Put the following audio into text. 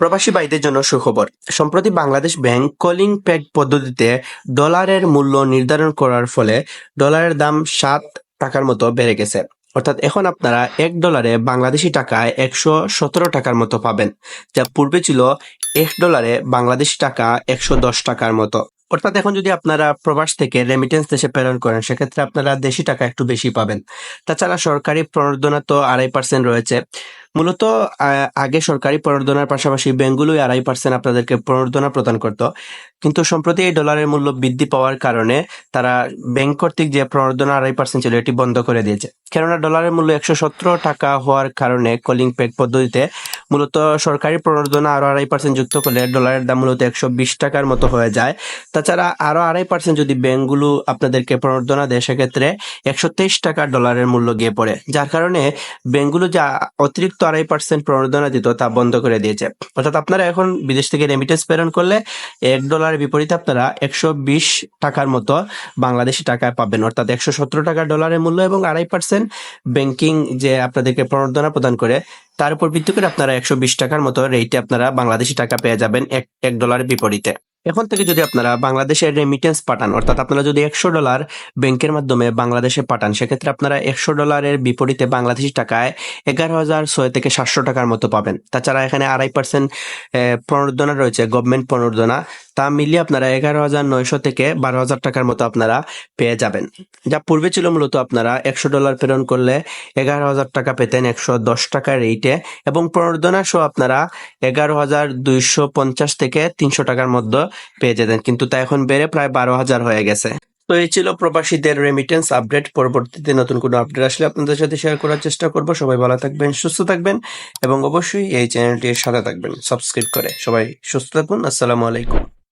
প্রবাসী ভাইদের জন্য সুখবর। সম্প্রতি বাংলাদেশ ব্যাংক কলিং প্যাড পদ্ধতিতে ডলারের মূল্য নির্ধারণ করার ফলে ডলারের দাম সাত টাকার মতো বেড়ে গেছে। অর্থাৎ এখন আপনারা এক ডলারে বাংলাদেশি টাকায় একশো সতেরো টাকার মতো পাবেন, যা পূর্বে ছিল এক ডলারে বাংলাদেশি টাকা একশো দশ টাকার মতো। অর্থাৎ এখন যদি আপনারা প্রবাস থেকে রেমিটেন্স দেশে প্রেরণ করেন, সেক্ষেত্রে আপনারা দেশি টাকা একটু বেশি পাবেন। তাছাড়া সরকারি প্রণোদনা তো আড়াই পার্সেন্ট রয়েছে। মূলত আগে সরকারি প্রণোদনার পাশাপাশি ব্যাংকগুলোই আড়াই পার্সেন্ট আপনাদেরকে প্রণোদনা প্রদান করত। কিন্তু সম্প্রতি এই ডলারের মূল্য বৃদ্ধি পাওয়ার কারণে তারা ব্যাংক কর্তৃক যে প্রণোদনা আড়াই পার্সেন্ট ছিল, এটি বন্ধ করে দিয়েছে। কেননা ডলারের মূল্য একশো সতেরো টাকা হওয়ার কারণে কলিং প্যাক পদ্ধতিতে মূলত সরকারি প্রণোদনা আরও আড়াই পার্সেন্ট যুক্ত করলে ডলারের দাম মূলত একশো বিশ টাকার মতো হয়ে যায়। তাছাড়া আরও আড়াই পার্সেন্ট যদি ব্যাংকগুলো আপনাদেরকে প্রণোদনা দেয়, সেক্ষেত্রে একশো তেইশ টাকা ডলারের মূল্য গিয়ে পড়ে, যার কারণে ব্যাংকগুলো যা অতিরিক্ত আড়াই পার্সেন্ট প্রণোদনা দিত তা বন্ধ করে দিয়েছে। অর্থাৎ আপনারা এখন বিদেশ থেকে রেমিটেন্স প্রেরণ করলে এক ডলারের বিপরীতে আপনারা একশো বিশ টাকার মতো বাংলাদেশি টাকায় পাবেন। অর্থাৎ একশো সতেরো টাকা ডলারের মূল্য এবং আড়াই পার্সেন্ট ব্যাংকিং যে আপনাদেরকে প্রণোদনা প্রদান করে তার উপর ভিত্তি করে আপনারা একশো বিশ টাকার মতো রেটে আপনারা বাংলাদেশি টাকা পেয়ে যাবেন এক এক ডলারের বিপরীতে। এখন থেকে যদি আপনারা বাংলাদেশের রেমিটেন্স পাঠান, অর্থাৎ আপনারা যদি একশো ডলার ব্যাংকের মাধ্যমে বাংলাদেশে পাঠান, সেক্ষেত্রে আপনারা একশো ডলারের বিপরীতে বাংলাদেশি টাকায় এগারো হাজার ছয় থেকে সাতশো টাকার মতো পাবেন। তাছাড়া এখানে আড়াই পার্সেন্ট প্রণোদনা রয়েছে গভর্নমেন্ট প্রণোদনা। তা মিলিয়ে আপনারা এগারো হাজার নয়শো থেকে বারো হাজার টাকার মতো আপনারা পেয়ে যাবেন। যা পূর্বে ছিল মূলত আপনারা একশো ডলার প্রেরণ করলে এগারো হাজার টাকা পেতেন একশো দশ টাকা রেটে এবং প্রণোদনা সহ আপনারা এগারো হাজার দুইশো পঞ্চাশ থেকে তিনশো টাকার মধ্যে পেয়ে যেতেন। কিন্তু তা এখন বেড়ে প্রায় বারো হাজার হয়ে গেছে। তো এই ছিল প্রবাসীদের রেমিটেন্স আপডেট পরবর্তীতে নতুন কোনো আপডেট আসলে আপনাদের সাথে শেয়ার করার চেষ্টা করব। সবাই ভালো থাকবেন, সুস্থ থাকবেন এবং অবশ্যই এই চ্যানেলটির সাথে থাকবেন। সাবস্ক্রাইব করে সবাই সুস্থ থাকুন। আসসালামু আলাইকুম।